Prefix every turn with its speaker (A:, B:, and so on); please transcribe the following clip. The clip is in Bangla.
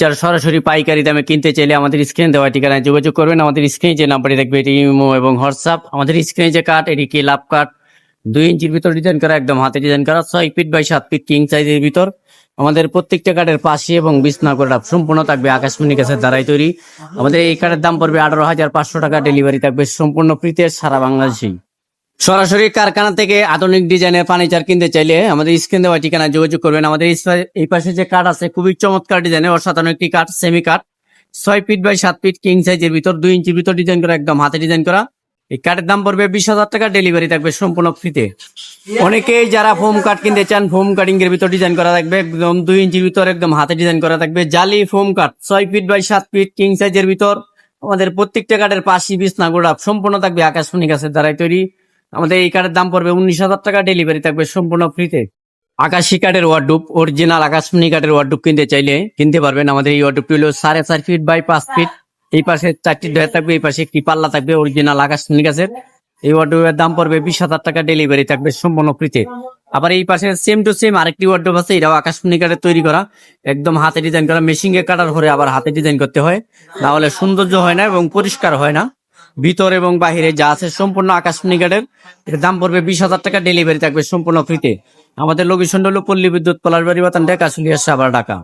A: যারা সরাসরি পাইকারি দামে কিনতে চাইলে আমাদের স্ক্রিনে দেওয়া ঠিকানায় যোগাযোগ করবেন। আমাদের স্ক্রিনে যে নাম্বারটি দেখবে এটি ইমো এবং হোয়াটসঅ্যাপ। আমাদের স্ক্রিনে যে কাঠ এটি কি লাভ কাঠ দুই ইঞ্চির ভিতর ডিজাইন করা, একদম হাতে ডিজাইন করা, ছয় ফিট বাই সাত ফিট কিং সাইজের ভিতর। আমাদের প্রত্যেকটা কাঠের পাশে এবং বিছনা করে সম্পূর্ণ থাকবে আকাশমণি গাছের দ্বারাই তৈরি। আমাদের এই কাঠের দাম পড়বে আঠারো হাজার পাঁচশো টাকা। ডেলিভারি থাকবে সম্পূর্ণ ফ্রিতে সারা বাংলাদেশেই। সরাসরি কারখানা থেকে আধুনিক ডিজাইনের ফার্নিচার কিনতে চাইলে আমাদের স্ক্রিন দেওয়া ঠিকানায় যোগাযোগ করবেন। আমাদের এই পাশে যে কাঠ আছে, খুবই চমৎকার ডিজাইনের, অসাধারণ একটি কাঠ সেমি কাঠ। ছয় ফিট বাই সাত ফিট কিং সাইজের ভিতর, দুই ইঞ্চির ভিতর ডিজাইন করা, একদম হাতে ডিজাইন করা। এই কাঠের দাম পড়বে বিশ হাজার টাকা ডেলিভারি থাকবে সম্পূর্ণ ফ্রিতে অনেকেই যারা ফোম কাঠ কিনতে চান ফোম কাটিং এর ভিতর ডিজাইন করা থাকবে, একদম দুই ইঞ্চির ভিতর, একদম হাতে ডিজাইন করা থাকবে। জালি ফোম কাঠ, ছয় ফিট বাই সাত ফিট কিং সাইজের ভিতর। আমাদের প্রত্যেকটা কাঠের পাশি, বিছনা গোড়া সম্পূর্ণ থাকবে আকাশমণি গাছের দ্বারাই তৈরি। আমাদের এই কার্ডের দাম পড়বে উনিশ হাজার টাকা ডেলিভারি থাকবে সম্পূর্ণ ফ্রিতে আকাশি কাঠের ওয়ার্ডুপ অরিজিনাল আকাশমণি কাঠের ওয়ার্ডুপ কিনতে চাইলে কিনতে পারবেন। আমাদের এই ওয়ার্ডুপটি হলো সাড়ে চার ফিট বাই পাঁচ ফিট এই পাশে চারটি ডয়ার থাকবে, এই পাশে একটি পাল্লা থাকবে অরিজিনাল আকাশমণি গাছের এই ওয়ার্ডুপের দাম পড়বে বিশ হাজার টাকা ডেলিভারি থাকবে সম্পূর্ণ ফ্রিতে আবার এই পাশে সেম টু সেম আরেকটি ওয়ার্ডুপ আছে, এটাও আকাশমণি কাঠের তৈরি করা। একদম হাতে ডিজাইন করা মেশিং এ কাটার পরে আবার হাতে ডিজাইন করতে হয়। না হলে সৌন্দর্য হয় না এবং পরিষ্কার হয় না। ভিতর এবং বাহিরে যা আছে সম্পূর্ণ আকাশ কাঠের এর দাম পড়বে বিশ হাজার টাকা ডেলিভারি থাকবে সম্পূর্ণ ফ্রিতে। আমাদের লোকেশন হলো পল্লী বিদ্যুৎ পলাশবাড়ি বাতান, ঢাকা সুলিয়া সাবার ঢাকা।